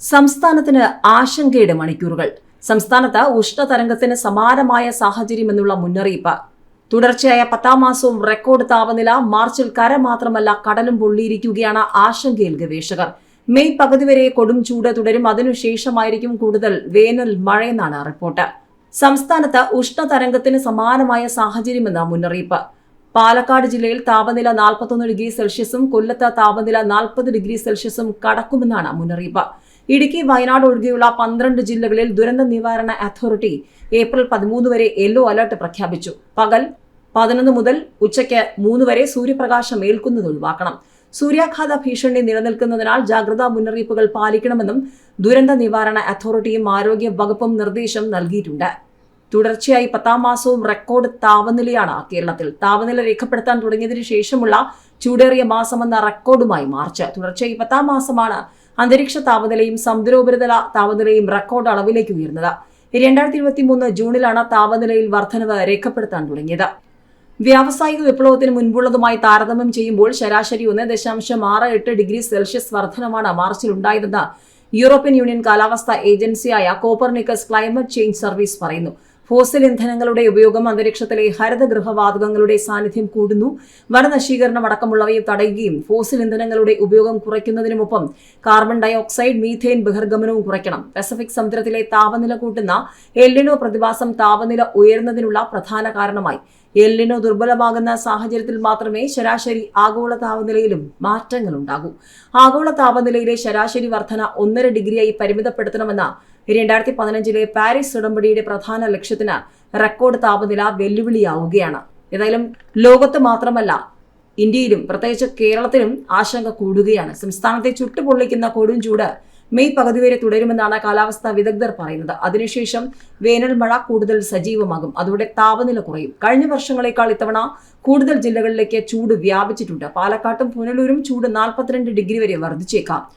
സംസ്ഥാനത്തിന് ആശങ്കയുടെ മണിക്കൂറുകൾ. സംസ്ഥാനത്ത് ഉഷ്ണതരംഗത്തിന് സമാനമായ സാഹചര്യമെന്നുള്ള മുന്നറിയിപ്പ്. തുടർച്ചയായ പത്താം മാസവും റെക്കോർഡ് താപനില മാർച്ചിൽ കര മാത്രമല്ല കടലും പൊള്ളിയിരിക്കുകയാണ് ആശങ്കയിൽ ഗവേഷകർ. മെയ് പകുതി വരെ കൊടും ചൂട് തുടരും. അതിനുശേഷമായിരിക്കും കൂടുതൽ വേനൽ മഴയെന്നാണ് റിപ്പോർട്ട്. സംസ്ഥാനത്ത് ഉഷ്ണതരംഗത്തിന് സമാനമായ സാഹചര്യമെന്ന മുന്നറിയിപ്പ്. പാലക്കാട് ജില്ലയിൽ താപനില 41 ഡിഗ്രി സെൽഷ്യസും കൊല്ലത്ത് താപനില നാൽപ്പത് ഡിഗ്രി സെൽഷ്യസും കടക്കുമെന്നാണ് മുന്നറിയിപ്പ്. ഇടുക്കി വയനാട് ഒഴികെയുള്ള പന്ത്രണ്ട് ജില്ലകളിൽ ദുരന്ത നിവാരണ അതോറിറ്റി ഏപ്രിൽ പതിമൂന്ന് വരെ യെല്ലോ അലർട്ട് പ്രഖ്യാപിച്ചു. പകൽ പതിനൊന്ന് മുതൽ ഉച്ചയ്ക്ക് മൂന്ന് വരെ സൂര്യപ്രകാശം ഏൽക്കുന്നത് ഒഴിവാക്കണം. സൂര്യാഘാത ഭീഷണി നിലനിൽക്കുന്നതിനാൽ ജാഗ്രതാ മുന്നറിയിപ്പുകൾ പാലിക്കണമെന്നും ദുരന്ത നിവാരണ അതോറിറ്റിയും ആരോഗ്യ വകുപ്പും നിർദ്ദേശം നൽകിയിട്ടുണ്ട്. തുടർച്ചയായി പത്താം മാസവും റെക്കോർഡ് താപനിലയാണ് കേരളത്തിൽ. താപനില രേഖപ്പെടുത്താൻ തുടങ്ങിയതിനു ശേഷമുള്ള ചൂടേറിയ മാസമെന്ന റെക്കോർഡുമായി മാർച്ച്. തുടർച്ചയായി പത്താം മാസമാണ് അന്തരീക്ഷ താപനിലയും സമുദ്രോപരിതല താപനിലയും റെക്കോർഡ് അളവിലേക്ക് ഉയർന്നത്. രണ്ടായിരത്തി ഇരുപത്തി മൂന്ന് ജൂണിലാണ് താപനിലയിൽ വർധനവ് രേഖപ്പെടുത്താൻ തുടങ്ങിയത്. വ്യാവസായിക വിപ്ലവത്തിന് മുൻപുള്ളതുമായി താരതമ്യം ചെയ്യുമ്പോൾ ശരാശരി ഒന്ന് ദശാംശം ആറ് എട്ട് ഡിഗ്രി സെൽഷ്യസ് വർധനമാണ് മാർച്ചിൽ ഉണ്ടായതെന്ന് യൂറോപ്യൻ യൂണിയൻ കാലാവസ്ഥാ ഏജൻസിയായ കോപ്പർനിക്കസ് ക്ലൈമറ്റ് ചേഞ്ച് സർവീസ് പറയുന്നു. ഫോസിൽ ഇന്ധനങ്ങളുടെ ഉപയോഗം അന്തരീക്ഷത്തിലെ ഹരിതഗൃഹവാതകങ്ങളുടെ സാന്നിധ്യം കൂടുന്നു. വനനശീകരണം അടക്കമുള്ളവയെ തടയുകയും ഫോസിൽ ഇന്ധനങ്ങളുടെ ഉപയോഗം കുറയ്ക്കുന്നതിനുമൊപ്പം കാർബൺ ഡയോക്സൈഡ് മീഥേൻ ബഹിർഗമനവും കുറയ്ക്കണം. പസഫിക് സമുദ്രത്തിലെ താപനില കൂട്ടുന്ന എല്ലിനോ പ്രതിഭാസം താപനില ഉയരുന്നതിനുള്ള പ്രധാന കാരണമായി. എല്ലിനോ ദുർബലമാകുന്ന സാഹചര്യത്തിൽ മാത്രമേ ശരാശരി ആഗോള താപനിലയിലും മാറ്റങ്ങളുണ്ടാകൂ. ആഗോള താപനിലയിലെ ശരാശരി വർധന ഒന്നര ഡിഗ്രിയായി പരിമിതപ്പെടുത്തണമെന്ന രണ്ടായിരത്തി പതിനഞ്ചിലെ പാരീസ് ഉടമ്പടിയുടെ പ്രധാന ലക്ഷ്യത്തിന് റെക്കോർഡ് താപനില വെല്ലുവിളിയാവുകയാണ്. ഏതായാലും ലോകത്ത് മാത്രമല്ല ഇന്ത്യയിലും പ്രത്യേകിച്ച് കേരളത്തിലും ആശങ്ക കൂടുകയാണ്. സംസ്ഥാനത്തെ ചുട്ടുപൊള്ളിക്കുന്ന കൊടും ചൂട് മെയ് പകുതി വരെ തുടരുമെന്നാണ് കാലാവസ്ഥാ വിദഗ്ധർ പറയുന്നത്. അതിനുശേഷം വേനൽ മഴ കൂടുതൽ സജീവമാകും. അതോടെ താപനില കുറയും. കഴിഞ്ഞ വർഷങ്ങളെക്കാൾ ഇത്തവണ കൂടുതൽ ജില്ലകളിലേക്ക് ചൂട് വ്യാപിച്ചിട്ടുണ്ട്. പാലക്കാട്ടും പുനലൂരും ചൂട് നാൽപ്പത്തിരണ്ട് ഡിഗ്രി വരെ വർദ്ധിച്ചേക്കാം.